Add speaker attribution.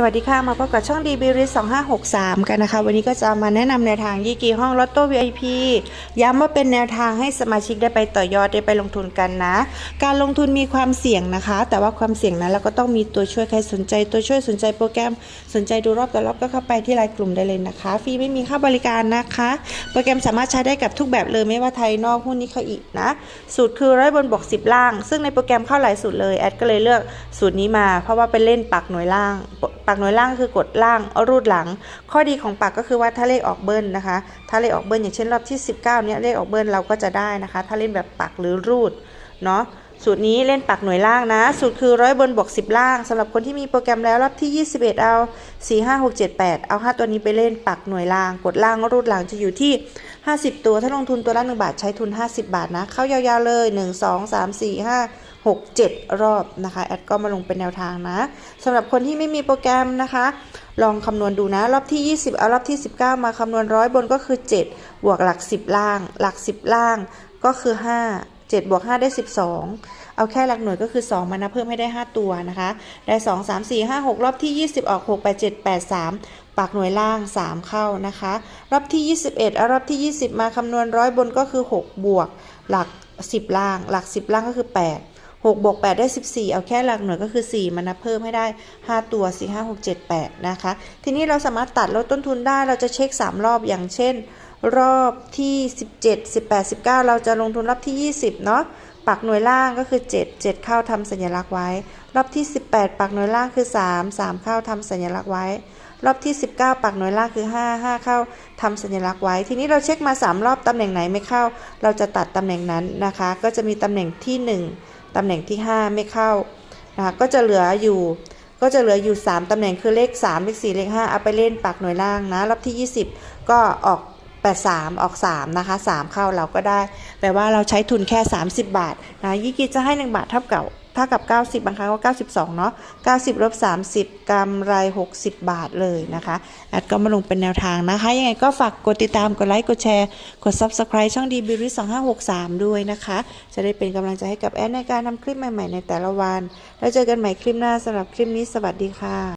Speaker 1: สวัสดีค่ะ มาพบกับช่องดีบิริส2563 กันนะคะ วันนี้ก็จะมาแนะนำแนวทางยี่กีห้องลอตโต้ VIP ย้ำว่าเป็นแนวทางให้สมาชิกได้ไปต่อยอดได้ไปลงทุนกันนะ การลงทุนมีความเสี่ยงนะคะ แต่ว่าความเสี่ยงนั้นเราก็ต้องมีตัวช่วยใครสนใจ ตัวช่วยสนใจโปรแกรมสนใจดูรอบต่อรอบก็เข้าไปที่ไลน์กลุ่มได้เลยนะคะ ฟรีไม่มีค่าบริการนะคะ โปรแกรมสามารถใช้ได้กับทุกแบบเลยไม่ว่าไทยนอกหุ้นนี้เขาอีกนะ สูตรคือร้อยบนบวก10ล่าง ซึ่งในโปรแกรมเข้าหลายสูตรเลยแอดก็เลยเลือกสูตรนี้มา เพราะว่าไปเล่นปักหน่วยล่างปักหน่วยล่างคือกดล่างรูดหลัง ข้อดีของปักก็คือว่าถ้าเลขออกเบิ้ลนะคะ ถ้าเลขออกเบิ้ลอย่างเช่นรอบที่ 19เนี้ยเลขออกเบิ้ลเราก็จะได้นะคะ ถ้าเล่นแบบปักหรือรูดเนาะสูตรนี้เล่นปักหน่วยล่างนะ สูตรคือร้อยบนบวก10ล่างสำหรับคนที่มีโปรแกรมแล้วรอบที่ 21 เอา 4 5 6 7 8 เอา 5 ตัวนี้ไปเล่นปักหน่วยล่าง กดล่างรูดหลังจะอยู่ที่ 50 ตัวถ้าลงทุนตัวละ 1 บาทใช้ทุน 50 บาทนะ เข้ายาวๆเลย 1 2 3 4 5 6 7 รอบนะคะแอดก็มาลงเป็นแนวทางนะสำหรับคนที่ไม่มีโปรแกรมนะคะ ลองคำนวณดูนะ รอบที่ 20 เอารอบที่ 19 มาคำนวณร้อยบนก็คือ 7 บวกหลัก 10 ล่าง หลัก 10 ล่างก็คือ 5 7บวก5ได้ 12 เอาแค่หลักหน่วยก็คือ 2 มานะเพิ่มให้ได้ 5 ตัวนะคะ ได้ 2 3 4 5 6 รอบที่ 20 ออก 6 8 7 8 3 ปากหน่วยล่าง 3 เข้านะคะ รอบที่ 21เอารอบที่ 20 มาคำนวณร้อยบนก็คือ 6 บวกหลัก 10 ล่าง หลัก 10 ล่างก็คือ 8 6บวก8ได้ 14 เอาแค่หลักหน่วยก็คือ 4มันนับเพิ่มให้ได้ 5 ตัว 4 5 6 7 8 นะคะ ทีนี้เราสามารถตัดลดต้นทุนได้เราจะเช็ค 3 รอบอย่างเช่น รอบที่ 17 18 19 เราจะลงทุนรอบที่ 20 เนาะปักหน่วยล่างก็คือ 7 7 เข้าทำสัญลักษณ์ไว้ รอบที่ 18 ปักหน่วยล่างคือ 3 3 เข้าทำสัญลักษณ์ไว้ รอบที่ 19 ปักหน่วยล่างคือ 5 5 เข้าทำสัญลักษณ์ไว้ ทีนี้เราเช็คมา 3 รอบตำแหน่งไหนไม่เข้า เราจะตัดตำแหน่งนั้นนะคะ ก็จะมีตำแหน่งที่ 1 ตำแหน่งที่ 5 ไม่เข้านะคะก็จะเหลืออยู่ก็จะเหลืออยู่ 3ตำแหน่งคือเลข 3 เลข 4 เลข 5 เอาไปเล่นปักหน่วยล่างนะรอบที่ 20 ก็ออก 83 ออก 3 นะคะ 3 เข้าเราก็ได้ แปลว่าเราใช้ทุนแค่ 30 บาทนะยี่กิจะให้ 1 บาทเท่ากับ ท่ากับ 90 บางครั้งก็ 92 เนาะ90ลบ30กำไร 60 บาทเลยนะคะ แอดก็มาลงเป็นแนวทางนะคะ ยังไงก็ฝากกดติดตาม กดไลค์ กดแชร์ กด Subscribe ช่องดีบิริส2563 ด้วยนะคะ จะได้เป็นกำลังใจให้กับแอดในการทำคลิปใหม่ ๆ ในแต่ละวัน แล้วเจอกันใหม่คลิปหน้าสำหรับคลิปนี้สวัสดีค่ะ